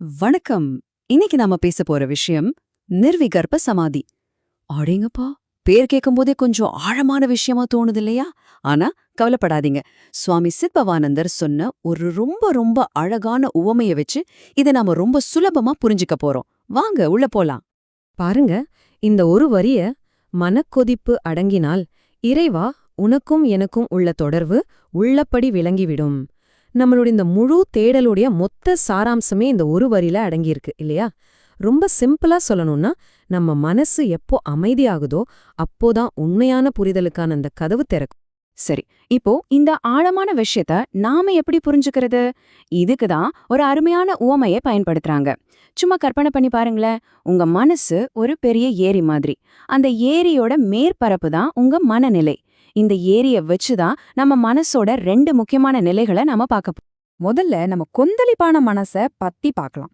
வணக்கம். இன்னைக்கு நாம பேச போற விஷயம் நிர்விகற்ப சமாதி. அடேங்கப்பா பேர் கேட்கும்போதே கொஞ்சம் ஆழமான விஷயமா தோணுது இல்லையா ஆனா கவலைப்படாதீங்க. சுவாமி சித்பவானந்தர் சொன்ன ஒரு ரொம்ப ரொம்ப அழகான உவமைய வச்சு இதை நாம ரொம்ப சுலபமா புரிஞ்சுக்க போறோம். வாங்க உள்ள போலாம். பாருங்க இந்த ஒரு வரிய மனக்கொதிப்பு அடங்கினால் இறைவா உனக்கும் எனக்கும் உள்ள தொடர்பு உள்ளப்படி விளங்கிவிடும். நம்மளுடைய இந்த முழு தேடலுடைய மொத்த சாராம்சமே இந்த ஒரு வரியில அடங்கியிருக்கு இல்லையா? ரொம்ப சிம்பிளா சொல்லணும்னா நம்ம மனசு எப்போ அமைதியாகுதோ அப்போதான் உண்மையான புரிதலுக்கான அந்த கதவு திறக்கும். சரி இப்போ இந்த ஆழமான விஷயத்த நாம எப்படி புரிஞ்சுக்கிறது? இதுக்கு தான் ஒரு அருமையான உவமையை பயன்படுத்துறாங்க. சும்மா கற்பனை பண்ணி பாருங்களேன். உங்க மனசு ஒரு பெரிய ஏரி மாதிரி. அந்த ஏரியோட மேற்பரப்பு தான் உங்க மனநிலை. இந்த ஏரிய வச்சுதான் நம்ம மனசோட ரெண்டு முக்கியமான நிலைகளை நாம பார்க்க முதல்ல நம்ம கொந்தளிப்பான மனச பத்தி பார்க்கலாம்.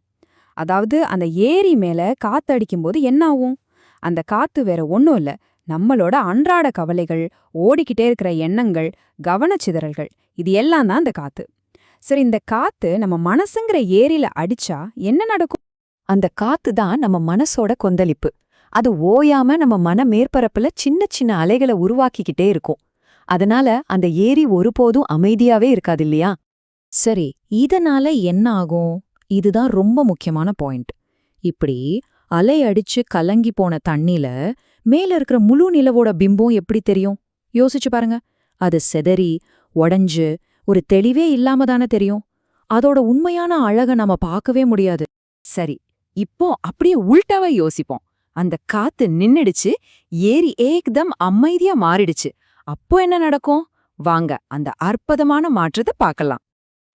அதாவது அந்த ஏரி மேல காத்து அடிக்கும்போது என்ன ஆகும்? அந்த காத்து வேற ஒண்ணும் இல்ல. நம்மளோட அன்றாட கவலைகள் ஓடிக்கிட்டே இருக்கிற எண்ணங்கள் கவனச்சிதறல்கள் இது எல்லாம் தான் அந்த காத்து. சரி இந்த காத்து நம்ம மனசுங்கிற ஏரியில அடிச்சா என்ன நடக்கும்? அந்த காத்து தான் நம்ம மனசோட கொந்தளிப்பு. அது ஓயாம நம்ம மன மேற்பரப்புல சின்ன சின்ன அலைகளை உருவாக்கிக்கிட்டே இருக்கும். அதனால அந்த ஏரி ஒருபோதும் அமைதியாவே இருக்காது இல்லையா? சரி இதனால என்ன ஆகும்? இதுதான் ரொம்ப முக்கியமான பாயிண்ட். இப்படி அலை அடிச்சு கலங்கி போன தண்ணில மேல இருக்கிற முழு நிலவோட பிம்பம் எப்படி தெரியும்? யோசிச்சு பாருங்க. அது செதறி உடஞ்சு ஒரு தெளிவே இல்லாம தானே தெரியும். அதோட உண்மையான அழக நாம பார்க்கவே முடியாது. சரி இப்போ அப்படியே உள்டாவா யோசிப்போம். அந்த காத்து நின்னுடுச்சு. ஏரி ஏக்தம் அமைதியா மாறிடுச்சு. அப்போ என்ன நடக்கும்? வாங்க அந்த அற்புதமான மாற்றத்தை பார்க்கலாம்.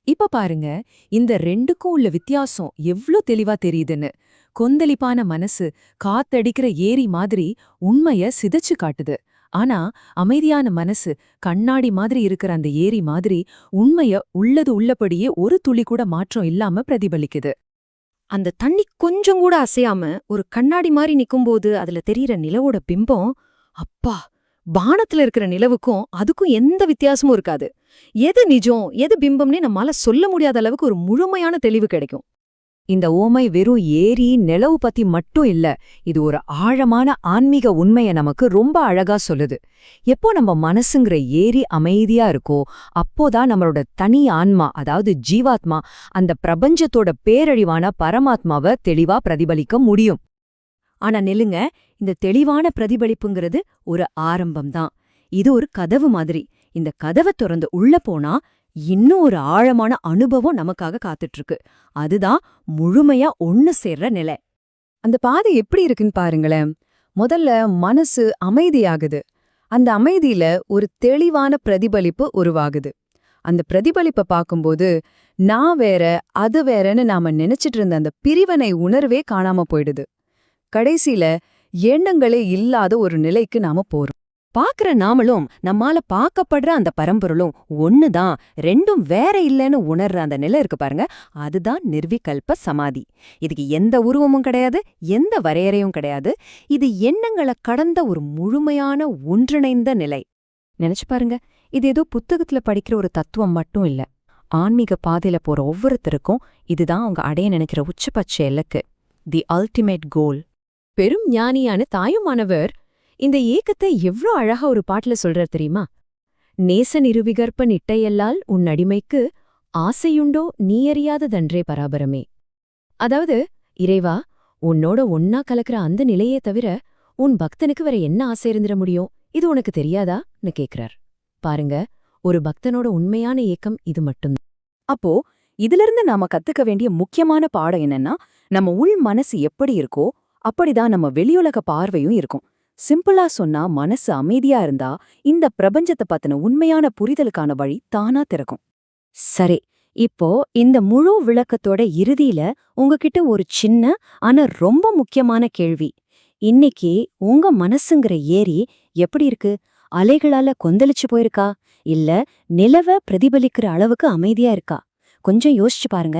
இப்ப பாருங்க இந்த ரெண்டுக்கும் உள்ள வித்தியாசம் எவ்ளோ தெளிவா தெரியுதுன்னு. கொந்தளிப்பான மனசு காத்தடிக்கிற ஏரி மாதிரி உண்மைய சிதைச்சு காட்டுது. ஆனா அமைதியான மனசு கண்ணாடி மாதிரி இருக்கிற அந்த ஏரி மாதிரி உண்மைய உள்ளது உள்ளபடியே ஒரு துளி கூட மாற்றம் இல்லாம பிரதிபலிக்குது. அந்த தண்ணி கொஞ்சம் கூட அசையாம ஒரு கண்ணாடி மாதிரி நிக்கும்போது அதுல தெரியற நிலவோட பிம்பம் அப்பா! பானத்துல இருக்கிற நிலவுக்கும் அதுக்கும் எந்த வித்தியாசமும் இருக்காது. எது நிஜம் எது பிம்பம்னே நம்மால சொல்ல முடியாத அளவுக்கு ஒரு முழுமையான தெளிவு கிடைக்கும். இந்த ஓமை வெறும் ஏரி நிலவு பத்தி மட்டும் இல்ல இது ஒரு ஆழமான ஆன்மீக உண்மைய நமக்கு ரொம்ப அழகா சொல்லுது. எப்போ நம்ம மனசுங்கிற ஏரி அமைதியா இருக்கோ அப்போதான் நம்மளோட தனி ஆன்மா அதாவது ஜீவாத்மா அந்த பிரபஞ்சத்தோட பேரழிவான பரமாத்மாவை தெளிவா பிரதிபலிக்க முடியும். ஆனா நெல்லுங்க இந்த தெளிவான பிரதிபலிப்புங்கிறது ஒரு ஆரம்பம்தான். இது ஒரு கதவு மாதிரி. இந்த கதவை திறந்து உள்ள போனா இன்னும் ஒரு ஆழமான அனுபவம் நமக்காக காத்துட்டு இருக்கு அதுதான் முழுமையா ஒண்ணு சேர்ற நிலை. அந்த பாதை எப்படி இருக்குன்னு பாருங்களேன். முதல்ல மனசு அமைதியாகுது. அந்த அமைதியில ஒரு தெளிவான பிரதிபலிப்பு உருவாகுது. அந்த பிரதிபலிப்பை பார்க்கும்போது நான் வேற அது வேறன்னு நாம நினைச்சிட்டு இருந்த அந்த பிரிவினை உணர்வே காணாம போயிடுது. கடைசியில எண்ணங்களே இல்லாத ஒரு நிலைக்கு நாம போறோம். பாக்குற நாமளும் நம்மால பாக்கப்படுற அந்த பரம்பொருளும் ஒண்ணுதான். ரெண்டும் வேற இல்லைன்னு உணர்ற அந்த நிலை இருக்கு பாருங்க. அதுதான் நிர்விகல்ப சமாதி. இதுக்கு எந்த உருவமும் கிடையாது எந்த வரையறையும் கிடையாது. இது எண்ணங்களை கடந்த ஒரு முழுமையான ஒன்றிணைந்த நிலை. நினைச்சு பாருங்க இது ஏதோ புத்தகத்துல படிக்கிற ஒரு தத்துவம் மட்டும் இல்ல. ஆன்மீக பாதையில போற ஒவ்வொருத்தருக்கும் இதுதான் அவங்க அடைய நினைக்கிற உச்சபட்ச இலக்கு தி அல்டிமேட் கோல் பெரும் ஞானியான தாயுமானவர் இந்த ஏக்கத்தை எவ்ளோ அழகா ஒரு பாட்டுல சொல்றார் தெரியுமா? நேச நிருவிகற்ப நிட்டையல்லால் உன் அடிமைக்கு ஆசையுண்டோ நீயறியாததன்றே பராபரமே. அதாவது இறைவா உன்னோட ஒன்னா கலக்கிற அந்த நிலையே தவிர உன் பக்தனுக்கு வேற என்ன ஆசை இருந்துட முடியும்? இது உனக்கு தெரியாதான்னு கேக்குறார். பாருங்க ஒரு பக்தனோட உண்மையான ஏக்கம் இது மட்டும் அப்போ இதிலிருந்து நாம கத்துக்க வேண்டிய முக்கியமான பாடம் என்னன்னா நம்ம உள் மனசு எப்படி இருக்கோ அப்படிதான் நம்ம வெளியுலக பார்வையும் இருக்கும். சிம்பிளா சொன்னா மனசு அமைதியா இருந்தா இந்த பிரபஞ்சத்தை பத்தின உண்மையான புரிதலுக்கான வழி தானா திறக்கும். சரி இப்போ இந்த முழு விளக்கத்தோட இறுதியில உங்ககிட்ட ஒரு சின்ன ஆனா ரொம்ப முக்கியமான கேள்வி. இன்னைக்கு உங்க மனசுங்கிற ஏரி எப்படி இருக்கு? அலைகளால கொந்தளிச்சு போயிருக்கா? இல்ல நிலவ பிரதிபலிக்கிற அளவுக்கு அமைதியா இருக்கா? கொஞ்சம் யோசிச்சு பாருங்க.